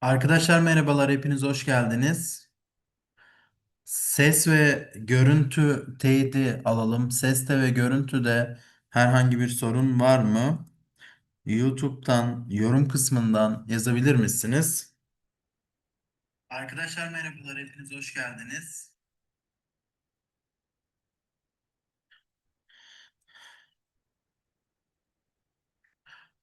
Arkadaşlar merhabalar, hepiniz hoş geldiniz. Ses ve görüntü teyidi alalım. Seste ve görüntüde herhangi bir sorun var mı? YouTube'dan, yorum kısmından yazabilir misiniz? Arkadaşlar merhabalar, hepiniz hoş geldiniz.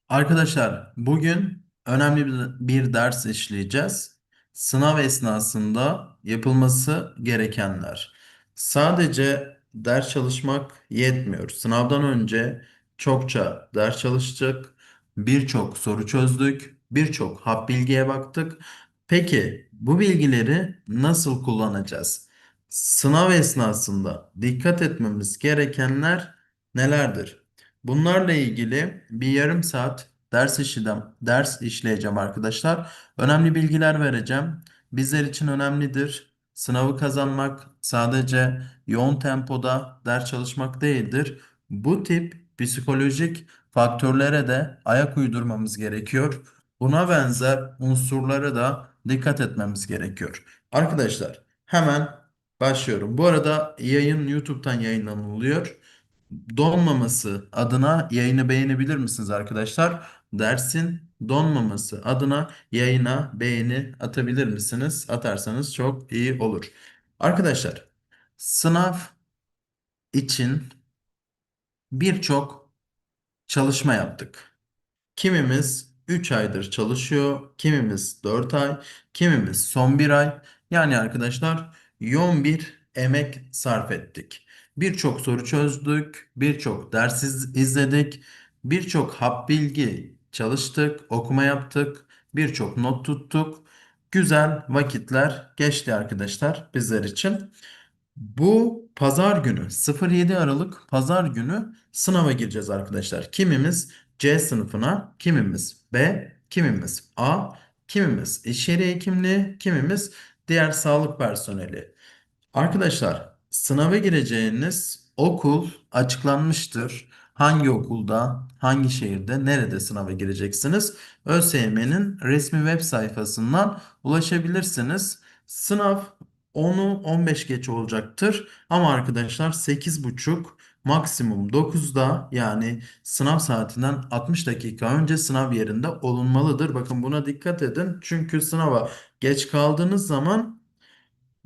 Arkadaşlar bugün önemli bir, ders işleyeceğiz. Sınav esnasında yapılması gerekenler. Sadece ders çalışmak yetmiyor. Sınavdan önce çokça ders çalıştık, birçok soru çözdük, birçok hap bilgiye baktık. Peki bu bilgileri nasıl kullanacağız? Sınav esnasında dikkat etmemiz gerekenler nelerdir? Bunlarla ilgili bir yarım saat ders işleyeceğim, ders işleyeceğim arkadaşlar. Önemli bilgiler vereceğim. Bizler için önemlidir. Sınavı kazanmak sadece yoğun tempoda ders çalışmak değildir. Bu tip psikolojik faktörlere de ayak uydurmamız gerekiyor. Buna benzer unsurlara da dikkat etmemiz gerekiyor. Arkadaşlar hemen başlıyorum. Bu arada yayın YouTube'dan yayınlanılıyor donmaması adına yayını beğenebilir misiniz arkadaşlar? Dersin donmaması adına yayına beğeni atabilir misiniz? Atarsanız çok iyi olur. Arkadaşlar, sınav için birçok çalışma yaptık. Kimimiz 3 aydır çalışıyor, kimimiz 4 ay, kimimiz son bir ay. Yani arkadaşlar yoğun bir emek sarf ettik. Birçok soru çözdük, birçok ders iz- izledik, birçok hap bilgi çalıştık, okuma yaptık, birçok not tuttuk. Güzel vakitler geçti arkadaşlar bizler için. Bu pazar günü 07 Aralık pazar günü sınava gireceğiz arkadaşlar. Kimimiz C sınıfına, kimimiz B, kimimiz A, kimimiz iş yeri hekimliği, kimimiz diğer sağlık personeli. Arkadaşlar, sınava gireceğiniz okul açıklanmıştır. Hangi okulda, hangi şehirde, nerede sınava gireceksiniz? ÖSYM'nin resmi web sayfasından ulaşabilirsiniz. Sınav 10'u 15 geç olacaktır. Ama arkadaşlar 8.30 maksimum 9'da yani sınav saatinden 60 dakika önce sınav yerinde olunmalıdır. Bakın buna dikkat edin. Çünkü sınava geç kaldığınız zaman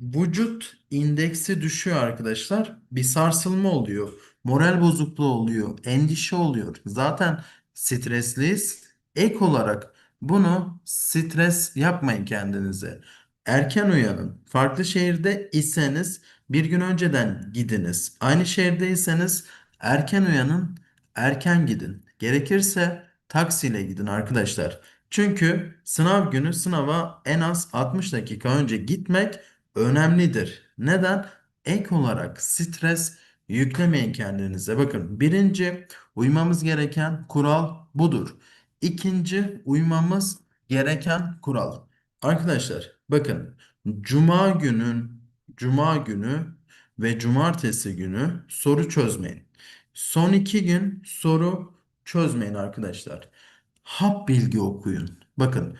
Vücut indeksi düşüyor arkadaşlar. Bir sarsılma oluyor. Moral bozukluğu oluyor. Endişe oluyor. Zaten stresliyiz. Ek olarak bunu stres yapmayın kendinize. Erken uyanın. Farklı şehirde iseniz bir gün önceden gidiniz. Aynı şehirdeyseniz erken uyanın, erken gidin. Gerekirse taksiyle gidin arkadaşlar. Çünkü sınav günü sınava en az 60 dakika önce gitmek önemlidir. Neden? Ek olarak stres yüklemeyin kendinize. Bakın birinci uymamız gereken kural budur. İkinci uymamız gereken kural. Arkadaşlar bakın cuma günün cuma günü ve cumartesi günü soru çözmeyin. Son iki gün soru çözmeyin arkadaşlar. Hap bilgi okuyun. Bakın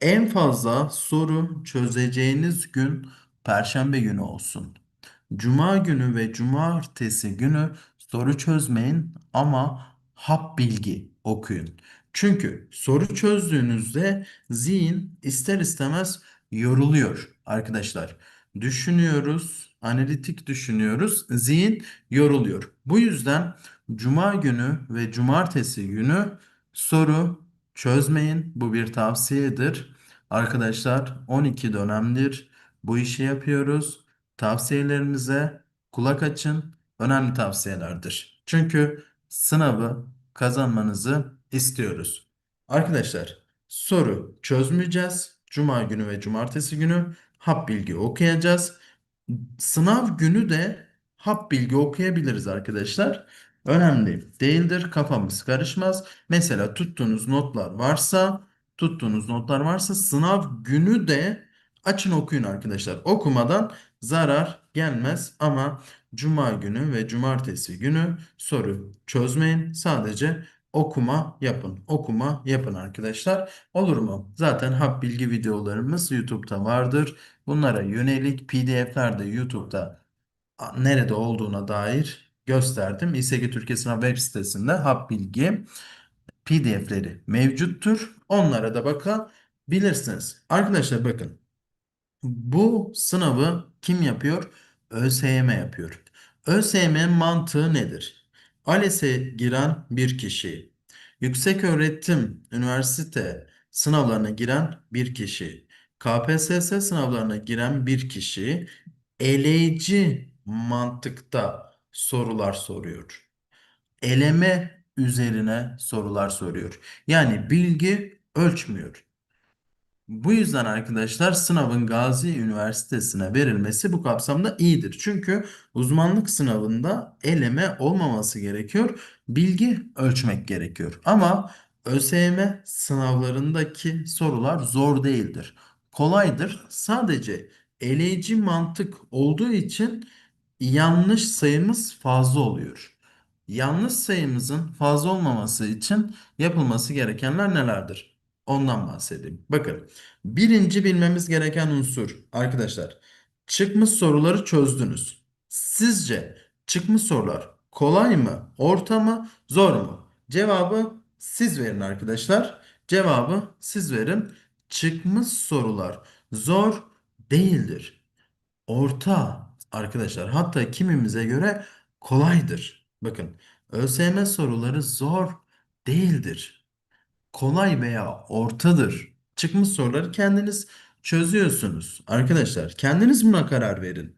en fazla soru çözeceğiniz gün Perşembe günü olsun. Cuma günü ve cumartesi günü soru çözmeyin ama hap bilgi okuyun. Çünkü soru çözdüğünüzde zihin ister istemez yoruluyor arkadaşlar. Düşünüyoruz, analitik düşünüyoruz, zihin yoruluyor. Bu yüzden cuma günü ve cumartesi günü soru çözmeyin. Bu bir tavsiyedir. Arkadaşlar 12 dönemdir bu işi yapıyoruz. Tavsiyelerimize kulak açın. Önemli tavsiyelerdir. Çünkü sınavı kazanmanızı istiyoruz. Arkadaşlar soru çözmeyeceğiz. Cuma günü ve cumartesi günü hap bilgi okuyacağız. Sınav günü de hap bilgi okuyabiliriz arkadaşlar. Önemli değildir. Kafamız karışmaz. Mesela tuttuğunuz notlar varsa, tuttuğunuz notlar varsa sınav günü de açın okuyun arkadaşlar. Okumadan zarar gelmez ama cuma günü ve cumartesi günü soru çözmeyin. Sadece okuma yapın. Okuma yapın arkadaşlar. Olur mu? Zaten hap bilgi videolarımız YouTube'da vardır. Bunlara yönelik PDF'ler de YouTube'da nerede olduğuna dair gösterdim. İSG Türkiye Sınav web sitesinde hap bilgi PDF'leri mevcuttur. Onlara da bakabilirsiniz. Arkadaşlar bakın. Bu sınavı kim yapıyor? ÖSYM yapıyor. ÖSYM mantığı nedir? ALES'e giren bir kişi, yükseköğretim, üniversite sınavlarına giren bir kişi, KPSS sınavlarına giren bir kişi eleyici mantıkta sorular soruyor. Eleme üzerine sorular soruyor. Yani bilgi ölçmüyor. Bu yüzden arkadaşlar sınavın Gazi Üniversitesi'ne verilmesi bu kapsamda iyidir. Çünkü uzmanlık sınavında eleme olmaması gerekiyor. Bilgi ölçmek gerekiyor. Ama ÖSYM sınavlarındaki sorular zor değildir. Kolaydır. Sadece eleyici mantık olduğu için yanlış sayımız fazla oluyor. Yanlış sayımızın fazla olmaması için yapılması gerekenler nelerdir? Ondan bahsedeyim. Bakın, birinci bilmemiz gereken unsur arkadaşlar. Çıkmış soruları çözdünüz. Sizce çıkmış sorular kolay mı, orta mı, zor mu? Cevabı siz verin arkadaşlar. Cevabı siz verin. Çıkmış sorular zor değildir. Orta arkadaşlar hatta kimimize göre kolaydır. Bakın ÖSYM soruları zor değildir. Kolay veya ortadır. Çıkmış soruları kendiniz çözüyorsunuz. Arkadaşlar kendiniz buna karar verin.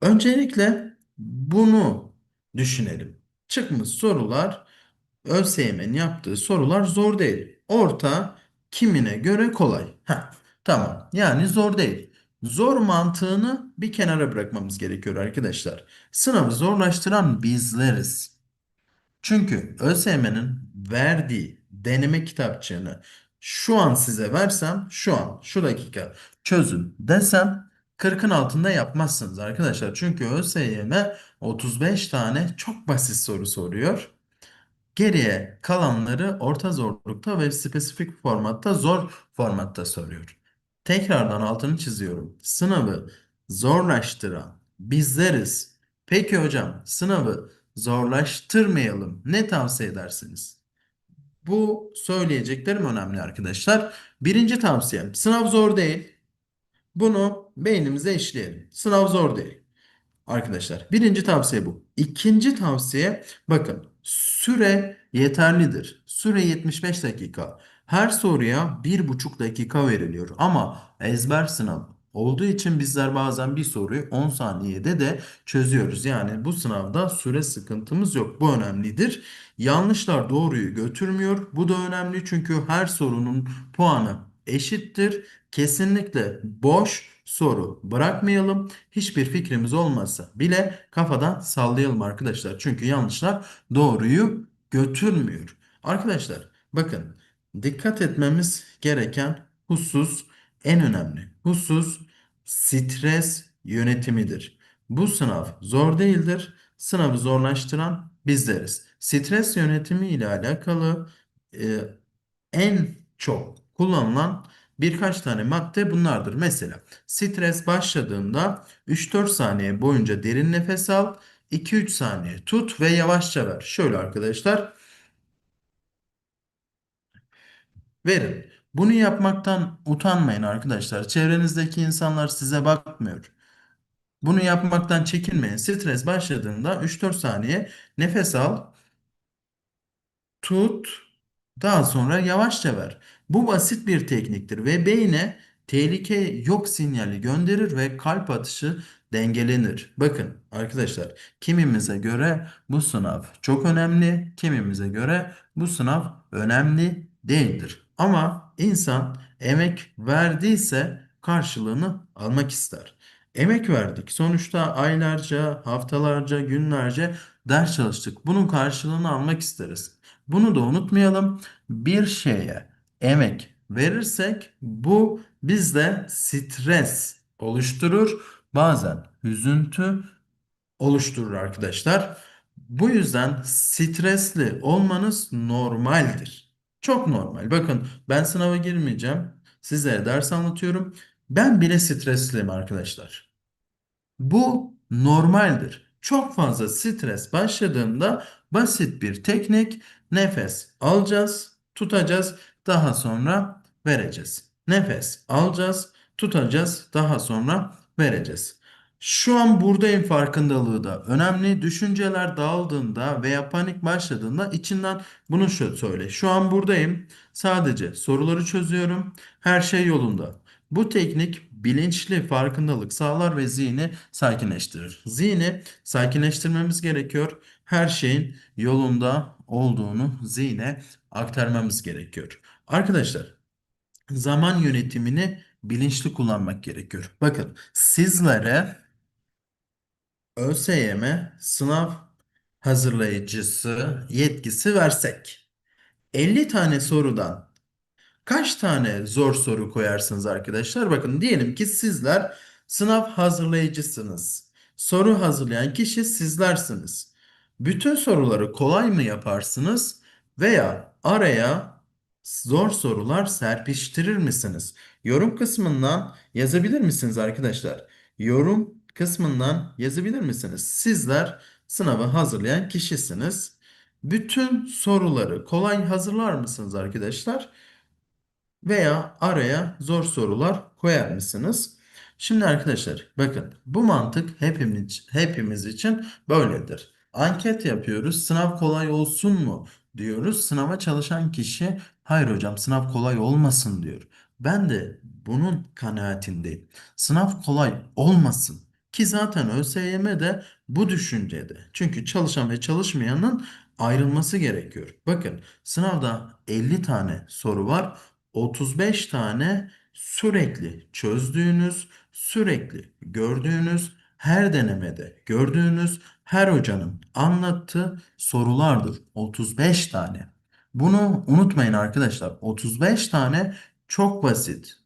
Öncelikle bunu düşünelim. Çıkmış sorular ÖSYM'nin yaptığı sorular zor değil. Orta kimine göre kolay. Heh, tamam. Yani zor değil. Zor mantığını bir kenara bırakmamız gerekiyor arkadaşlar. Sınavı zorlaştıran bizleriz. Çünkü ÖSYM'nin verdiği deneme kitapçığını şu an size versem, şu an, şu dakika çözün desem 40'ın altında yapmazsınız arkadaşlar. Çünkü ÖSYM 35 tane çok basit soru soruyor. Geriye kalanları orta zorlukta ve spesifik formatta zor formatta soruyor. Tekrardan altını çiziyorum. Sınavı zorlaştıran bizleriz. Peki hocam sınavı zorlaştırmayalım. Ne tavsiye edersiniz? Bu söyleyeceklerim önemli arkadaşlar. Birinci tavsiyem sınav zor değil. Bunu beynimize işleyelim. Sınav zor değil. Arkadaşlar birinci tavsiye bu. İkinci tavsiye bakın süre yeterlidir. Süre 75 dakika. Her soruya bir buçuk dakika veriliyor ama ezber sınav olduğu için bizler bazen bir soruyu 10 saniyede de çözüyoruz. Yani bu sınavda süre sıkıntımız yok. Bu önemlidir. Yanlışlar doğruyu götürmüyor. Bu da önemli çünkü her sorunun puanı eşittir. Kesinlikle boş soru bırakmayalım. Hiçbir fikrimiz olmazsa bile kafadan sallayalım arkadaşlar. Çünkü yanlışlar doğruyu götürmüyor. Arkadaşlar bakın dikkat etmemiz gereken husus en önemli husus stres yönetimidir. Bu sınav zor değildir. Sınavı zorlaştıran bizleriz. Stres yönetimi ile alakalı e, en çok kullanılan birkaç tane madde bunlardır. Mesela stres başladığında 3-4 saniye boyunca derin nefes al, 2-3 saniye tut ve yavaşça ver. Şöyle arkadaşlar verin. Bunu yapmaktan utanmayın arkadaşlar. Çevrenizdeki insanlar size bakmıyor. Bunu yapmaktan çekinmeyin. Stres başladığında 3-4 saniye nefes al, tut, daha sonra yavaşça ver. Bu basit bir tekniktir ve beyne tehlike yok sinyali gönderir ve kalp atışı dengelenir. Bakın arkadaşlar, kimimize göre bu sınav çok önemli, kimimize göre bu sınav önemli değildir. Ama insan emek verdiyse karşılığını almak ister. Emek verdik. Sonuçta aylarca, haftalarca, günlerce ders çalıştık. Bunun karşılığını almak isteriz. Bunu da unutmayalım. Bir şeye emek verirsek bu bizde stres oluşturur. Bazen hüzüntü oluşturur arkadaşlar. Bu yüzden stresli olmanız normaldir. Çok normal. Bakın ben sınava girmeyeceğim. Size ders anlatıyorum. Ben bile stresliyim arkadaşlar. Bu normaldir. Çok fazla stres başladığında basit bir teknik nefes alacağız, tutacağız, daha sonra vereceğiz. Nefes alacağız, tutacağız, daha sonra vereceğiz. Şu an buradayım farkındalığı da önemli. Düşünceler dağıldığında veya panik başladığında içinden bunu şu söyle. Şu an buradayım. Sadece soruları çözüyorum. Her şey yolunda. Bu teknik bilinçli farkındalık sağlar ve zihni sakinleştirir. Zihni sakinleştirmemiz gerekiyor. Her şeyin yolunda olduğunu zihne aktarmamız gerekiyor. Arkadaşlar, zaman yönetimini bilinçli kullanmak gerekiyor. Bakın, sizlere ÖSYM sınav hazırlayıcısı yetkisi versek 50 tane sorudan Kaç tane zor soru koyarsınız arkadaşlar? Bakın diyelim ki sizler sınav hazırlayıcısınız. Soru hazırlayan kişi sizlersiniz. Bütün soruları kolay mı yaparsınız veya araya zor sorular serpiştirir misiniz? Yorum kısmından yazabilir misiniz arkadaşlar? Yorum kısmından yazabilir misiniz? Sizler sınavı hazırlayan kişisiniz. Bütün soruları kolay hazırlar mısınız arkadaşlar? veya araya zor sorular koyar mısınız? Şimdi arkadaşlar bakın bu mantık hepimiz, hepimiz için böyledir. Anket yapıyoruz. Sınav kolay olsun mu diyoruz. Sınava çalışan kişi hayır hocam sınav kolay olmasın diyor. Ben de bunun kanaatindeyim. Sınav kolay olmasın. Ki zaten ÖSYM de bu düşüncede. Çünkü çalışan ve çalışmayanın ayrılması gerekiyor. Bakın sınavda 50 tane soru var. 35 tane sürekli çözdüğünüz, sürekli gördüğünüz, her denemede gördüğünüz, her hocanın anlattığı sorulardır. 35 tane. Bunu unutmayın arkadaşlar. 35 tane çok basit.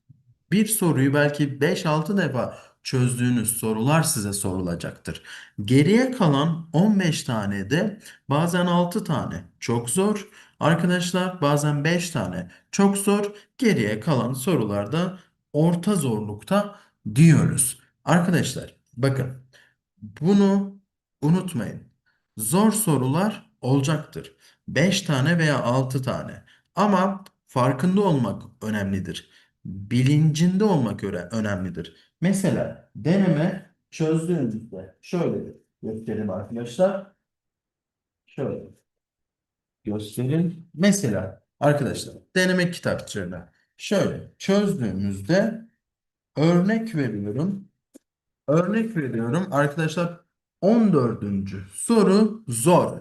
Bir soruyu belki 5-6 defa çözdüğünüz sorular size sorulacaktır. Geriye kalan 15 tane de bazen 6 tane çok zor. Arkadaşlar bazen 5 tane çok zor. Geriye kalan sorularda orta zorlukta diyoruz. Arkadaşlar bakın bunu unutmayın. Zor sorular olacaktır. 5 tane veya 6 tane. Ama farkında olmak önemlidir. Bilincinde olmak önemlidir. Mesela deneme çözdüğünüzde şöyle gösterelim arkadaşlar. Şöyle gösterin. Mesela arkadaşlar deneme kitapçığına şöyle çözdüğümüzde örnek veriyorum. Örnek veriyorum arkadaşlar 14. soru zor.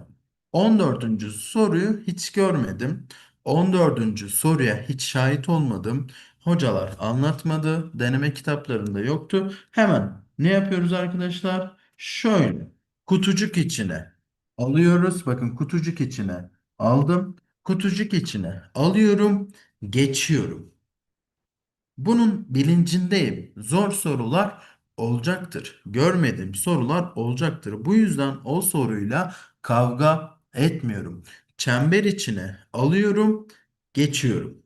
14. soruyu hiç görmedim. 14. soruya hiç şahit olmadım. Hocalar anlatmadı. Deneme kitaplarında yoktu. Hemen ne yapıyoruz arkadaşlar? Şöyle kutucuk içine alıyoruz. Bakın kutucuk içine aldım. Kutucuk içine alıyorum. Geçiyorum. Bunun bilincindeyim. Zor sorular olacaktır. Görmediğim sorular olacaktır. Bu yüzden o soruyla kavga etmiyorum. Çember içine alıyorum, geçiyorum.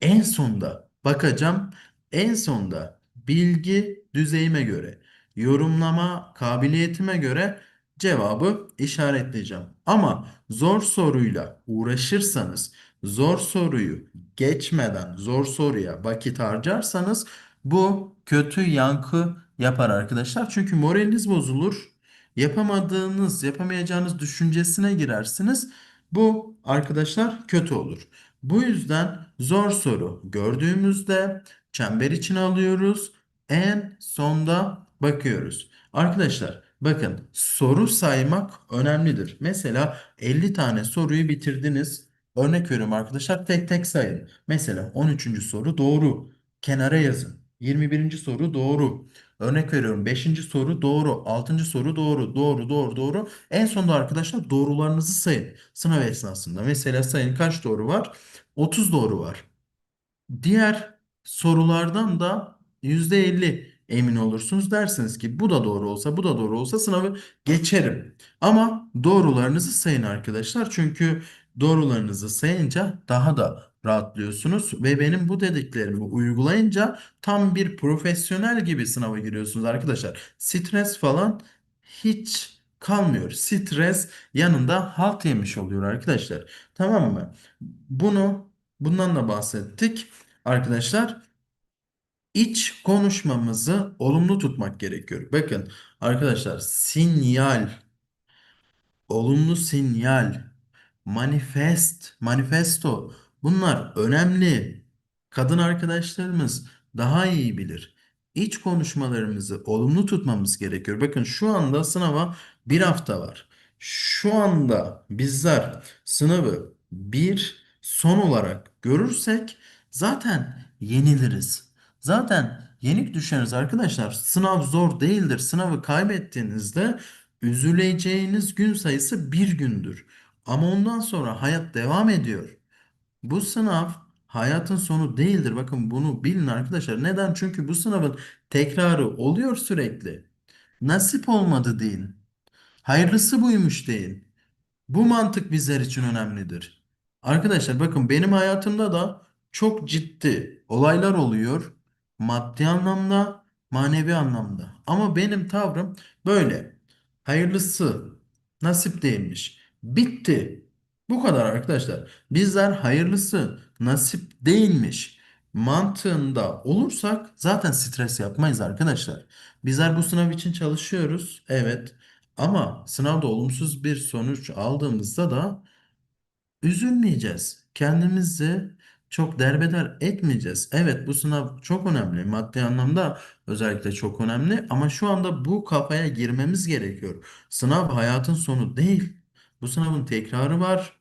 En sonda bakacağım. En sonda bilgi düzeyime göre, yorumlama kabiliyetime göre cevabı işaretleyeceğim. Ama zor soruyla uğraşırsanız, zor soruyu geçmeden zor soruya vakit harcarsanız bu kötü yankı yapar arkadaşlar. Çünkü moraliniz bozulur. Yapamadığınız, yapamayacağınız düşüncesine girersiniz. Bu arkadaşlar kötü olur. Bu yüzden zor soru gördüğümüzde çember içine alıyoruz. En sonda bakıyoruz. Arkadaşlar bakın soru saymak önemlidir. Mesela 50 tane soruyu bitirdiniz. Örnek veriyorum arkadaşlar tek tek sayın. Mesela 13. soru doğru. Kenara yazın. 21. soru doğru. Örnek veriyorum 5. soru doğru. 6. soru doğru. Doğru doğru doğru. En sonunda arkadaşlar doğrularınızı sayın. Sınav esnasında. Mesela sayın kaç doğru var? 30 doğru var. Diğer sorulardan da %50 emin olursunuz. Dersiniz ki bu da doğru olsa bu da doğru olsa sınavı geçerim. Ama doğrularınızı sayın arkadaşlar. Çünkü doğrularınızı sayınca daha da rahatlıyorsunuz ve benim bu dediklerimi uygulayınca tam bir profesyonel gibi sınava giriyorsunuz arkadaşlar. Stres falan hiç kalmıyor. Stres yanında halt yemiş oluyor arkadaşlar. Tamam mı? Bunu bundan da bahsettik. Arkadaşlar iç konuşmamızı olumlu tutmak gerekiyor. Bakın arkadaşlar sinyal, olumlu sinyal, manifest, manifesto bunlar önemli. Kadın arkadaşlarımız daha iyi bilir. İç konuşmalarımızı olumlu tutmamız gerekiyor. Bakın şu anda sınava bir hafta var. Şu anda bizler sınavı bir son olarak görürsek zaten yeniliriz. Zaten yenik düşeriz arkadaşlar. Sınav zor değildir. Sınavı kaybettiğinizde üzüleceğiniz gün sayısı bir gündür. Ama ondan sonra hayat devam ediyor. Bu sınav hayatın sonu değildir. Bakın bunu bilin arkadaşlar. Neden? Çünkü bu sınavın tekrarı oluyor sürekli. Nasip olmadı değil. Hayırlısı buymuş değil. Bu mantık bizler için önemlidir. Arkadaşlar bakın benim hayatımda da çok ciddi olaylar oluyor. Maddi anlamda, manevi anlamda. Ama benim tavrım böyle. Hayırlısı nasip değilmiş. Bitti. Bu kadar arkadaşlar. Bizler hayırlısı nasip değilmiş mantığında olursak zaten stres yapmayız arkadaşlar. Bizler bu sınav için çalışıyoruz. Evet. Ama sınavda olumsuz bir sonuç aldığımızda da üzülmeyeceğiz. Kendimizi çok derbeder etmeyeceğiz. Evet bu sınav çok önemli. Maddi anlamda özellikle çok önemli. Ama şu anda bu kafaya girmemiz gerekiyor. Sınav hayatın sonu değil. Bu sınavın tekrarı var.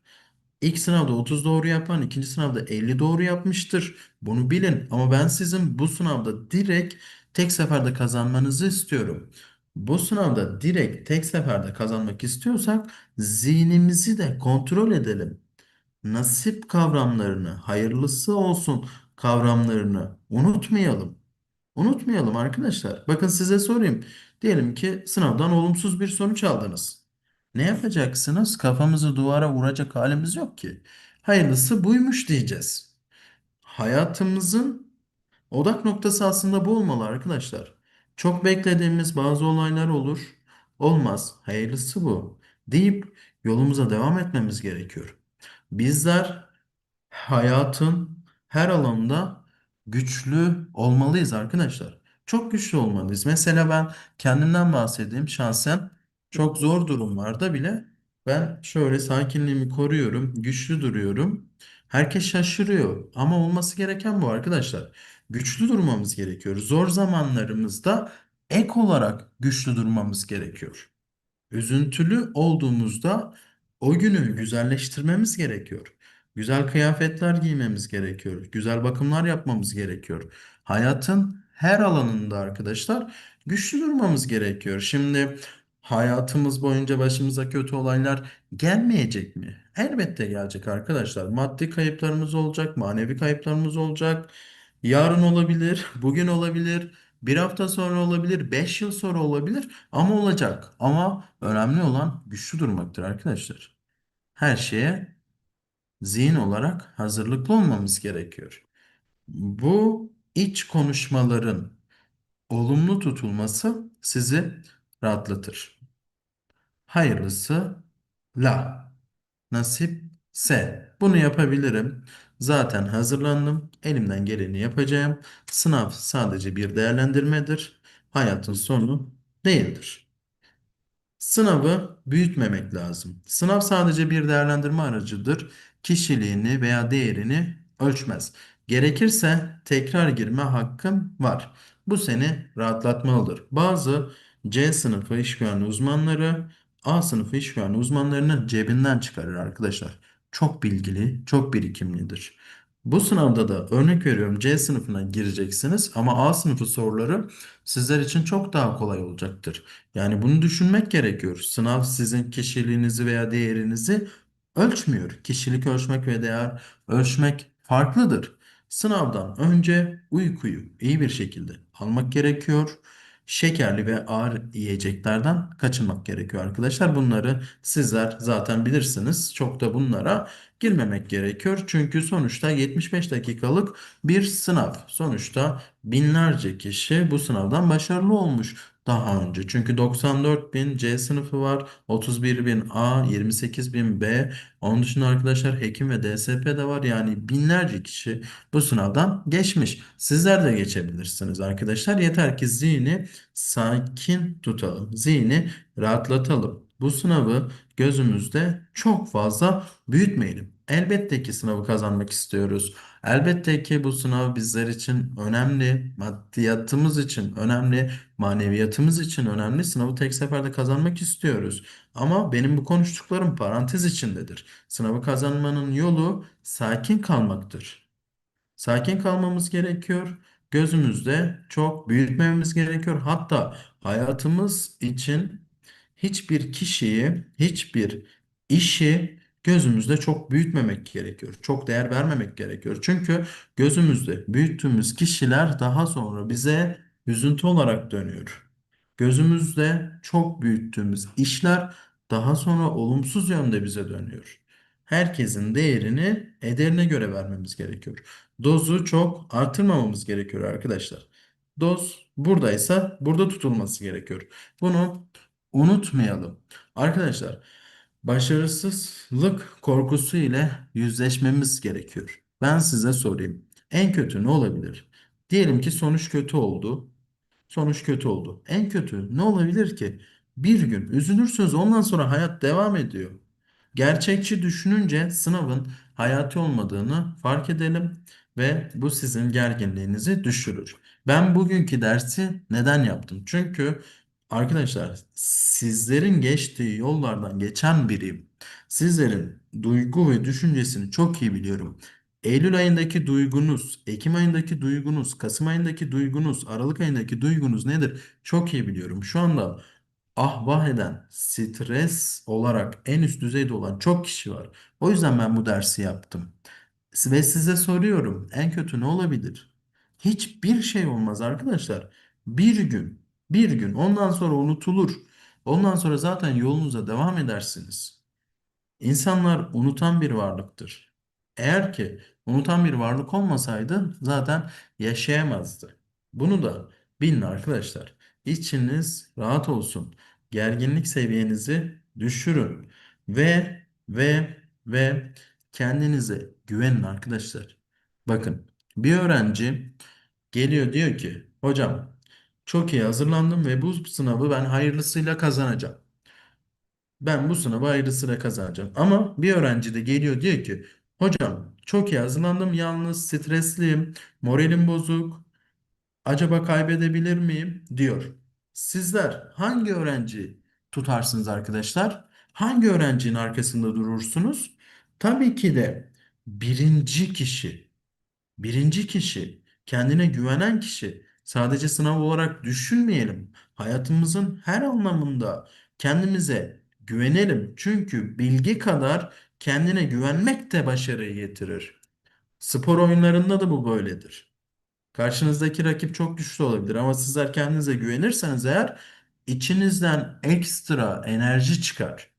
İlk sınavda 30 doğru yapan ikinci sınavda 50 doğru yapmıştır. Bunu bilin ama ben sizin bu sınavda direkt tek seferde kazanmanızı istiyorum. Bu sınavda direkt tek seferde kazanmak istiyorsak zihnimizi de kontrol edelim. Nasip kavramlarını, hayırlısı olsun kavramlarını unutmayalım. Unutmayalım arkadaşlar. Bakın size sorayım. Diyelim ki sınavdan olumsuz bir sonuç aldınız. Ne yapacaksınız? Kafamızı duvara vuracak halimiz yok ki. Hayırlısı buymuş diyeceğiz. Hayatımızın odak noktası aslında bu olmalı arkadaşlar. Çok beklediğimiz bazı olaylar olur. Olmaz. Hayırlısı bu deyip yolumuza devam etmemiz gerekiyor. Bizler hayatın her alanında güçlü olmalıyız arkadaşlar. Çok güçlü olmalıyız. Mesela ben kendimden bahsedeyim. Şahsen çok zor durumlarda bile ben şöyle sakinliğimi koruyorum, güçlü duruyorum. Herkes şaşırıyor ama olması gereken bu arkadaşlar. Güçlü durmamız gerekiyor. Zor zamanlarımızda ek olarak güçlü durmamız gerekiyor. Üzüntülü olduğumuzda o günü güzelleştirmemiz gerekiyor. Güzel kıyafetler giymemiz gerekiyor. Güzel bakımlar yapmamız gerekiyor. Hayatın her alanında arkadaşlar güçlü durmamız gerekiyor. Şimdi hayatımız boyunca başımıza kötü olaylar gelmeyecek mi? Elbette gelecek arkadaşlar. Maddi kayıplarımız olacak, manevi kayıplarımız olacak. Yarın olabilir, bugün olabilir. Bir hafta sonra olabilir, beş yıl sonra olabilir ama olacak. Ama önemli olan güçlü durmaktır arkadaşlar. Her şeye zihin olarak hazırlıklı olmamız gerekiyor. Bu iç konuşmaların olumlu tutulması sizi rahatlatır. Hayırlısı la, nasip se. Bunu yapabilirim. Zaten hazırlandım. Elimden geleni yapacağım. Sınav sadece bir değerlendirmedir. Hayatın sonu değildir. Sınavı büyütmemek lazım. Sınav sadece bir değerlendirme aracıdır. Kişiliğini veya değerini ölçmez. Gerekirse tekrar girme hakkın var. Bu seni rahatlatmalıdır. Bazı C sınıfı iş güvenliği uzmanları A sınıfı iş güvenliği uzmanlarını cebinden çıkarır arkadaşlar. Çok bilgili, çok birikimlidir. Bu sınavda da örnek veriyorum C sınıfına gireceksiniz ama A sınıfı soruları sizler için çok daha kolay olacaktır. Yani bunu düşünmek gerekiyor. Sınav sizin kişiliğinizi veya değerinizi ölçmüyor. Kişilik ölçmek ve değer ölçmek farklıdır. Sınavdan önce uykuyu iyi bir şekilde almak gerekiyor. Şekerli ve ağır yiyeceklerden kaçınmak gerekiyor arkadaşlar. Bunları sizler zaten bilirsiniz. Çok da bunlara girmemek gerekiyor. Çünkü sonuçta 75 dakikalık bir sınav. Sonuçta binlerce kişi bu sınavdan başarılı olmuş daha önce. Çünkü 94 bin C sınıfı var, 31 bin A, 28 bin B. Onun dışında arkadaşlar hekim ve DSP de var. Yani binlerce kişi bu sınavdan geçmiş. Sizler de geçebilirsiniz arkadaşlar. Yeter ki zihni sakin tutalım. Zihni rahatlatalım. Bu sınavı gözümüzde çok fazla büyütmeyelim. Elbette ki sınavı kazanmak istiyoruz. Elbette ki bu sınav bizler için önemli, maddiyatımız için önemli, maneviyatımız için önemli. Sınavı tek seferde kazanmak istiyoruz. Ama benim bu konuştuklarım parantez içindedir. Sınavı kazanmanın yolu sakin kalmaktır. Sakin kalmamız gerekiyor. Gözümüzde çok büyütmememiz gerekiyor. Hatta hayatımız için hiçbir kişiyi, hiçbir işi gözümüzde çok büyütmemek gerekiyor. Çok değer vermemek gerekiyor. Çünkü gözümüzde büyüttüğümüz kişiler daha sonra bize üzüntü olarak dönüyor. Gözümüzde çok büyüttüğümüz işler daha sonra olumsuz yönde bize dönüyor. Herkesin değerini ederine göre vermemiz gerekiyor. Dozu çok artırmamamız gerekiyor arkadaşlar. Doz buradaysa burada tutulması gerekiyor. Bunu unutmayalım. Arkadaşlar, başarısızlık korkusu ile yüzleşmemiz gerekiyor. Ben size sorayım. En kötü ne olabilir? Diyelim ki sonuç kötü oldu. Sonuç kötü oldu. En kötü ne olabilir ki? Bir gün üzülürsünüz ondan sonra hayat devam ediyor. Gerçekçi düşününce sınavın hayati olmadığını fark edelim ve bu sizin gerginliğinizi düşürür. Ben bugünkü dersi neden yaptım? Çünkü arkadaşlar sizlerin geçtiği yollardan geçen biriyim. Sizlerin duygu ve düşüncesini çok iyi biliyorum. Eylül ayındaki duygunuz, Ekim ayındaki duygunuz, Kasım ayındaki duygunuz, Aralık ayındaki duygunuz nedir? Çok iyi biliyorum. Şu anda ah eden, stres olarak en üst düzeyde olan çok kişi var. O yüzden ben bu dersi yaptım. Ve size soruyorum, en kötü ne olabilir? Hiçbir şey olmaz arkadaşlar. Bir gün, bir gün ondan sonra unutulur. Ondan sonra zaten yolunuza devam edersiniz. İnsanlar unutan bir varlıktır. Eğer ki unutan bir varlık olmasaydı zaten yaşayamazdı. Bunu da bilin arkadaşlar. İçiniz rahat olsun. Gerginlik seviyenizi düşürün ve ve ve kendinize güvenin arkadaşlar. Bakın bir öğrenci geliyor diyor ki hocam çok iyi hazırlandım ve bu sınavı ben hayırlısıyla kazanacağım. Ben bu sınavı hayırlısıyla kazanacağım. Ama bir öğrenci de geliyor diyor ki hocam çok iyi hazırlandım yalnız stresliyim, moralim bozuk, acaba kaybedebilir miyim diyor. Sizler hangi öğrenci tutarsınız arkadaşlar? Hangi öğrencinin arkasında durursunuz? Tabii ki de birinci kişi. Birinci kişi, kendine güvenen kişi. Sadece sınav olarak düşünmeyelim. Hayatımızın her anlamında kendimize güvenelim. Çünkü bilgi kadar kendine güvenmek de başarıyı getirir. Spor oyunlarında da bu böyledir. Karşınızdaki rakip çok güçlü olabilir ama sizler kendinize güvenirseniz eğer içinizden ekstra enerji çıkar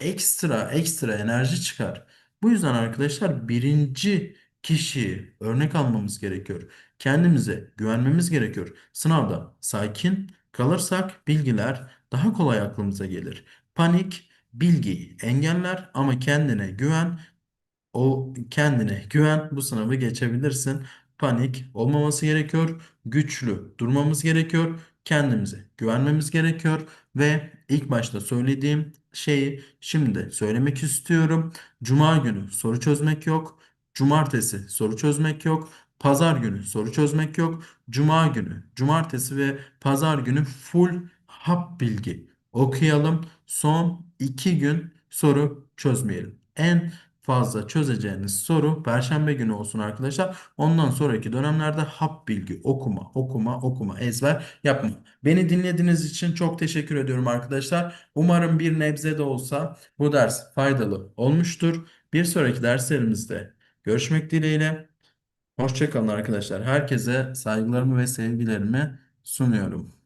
ekstra ekstra enerji çıkar. Bu yüzden arkadaşlar birinci kişiyi örnek almamız gerekiyor. Kendimize güvenmemiz gerekiyor. Sınavda sakin kalırsak bilgiler daha kolay aklımıza gelir. Panik bilgiyi engeller ama kendine güven o kendine güven bu sınavı geçebilirsin. Panik olmaması gerekiyor. Güçlü durmamız gerekiyor. Kendimize güvenmemiz gerekiyor ve ilk başta söylediğim şeyi şimdi söylemek istiyorum. Cuma günü soru çözmek yok. Cumartesi soru çözmek yok. Pazar günü soru çözmek yok. Cuma günü, cumartesi ve pazar günü full hap bilgi okuyalım. Son iki gün soru çözmeyelim. En fazla çözeceğiniz soru Perşembe günü olsun arkadaşlar. Ondan sonraki dönemlerde hap bilgi okuma, okuma, okuma, ezber yapma. Beni dinlediğiniz için çok teşekkür ediyorum arkadaşlar. Umarım bir nebze de olsa bu ders faydalı olmuştur. Bir sonraki derslerimizde görüşmek dileğiyle. Hoşça kalın arkadaşlar. Herkese saygılarımı ve sevgilerimi sunuyorum.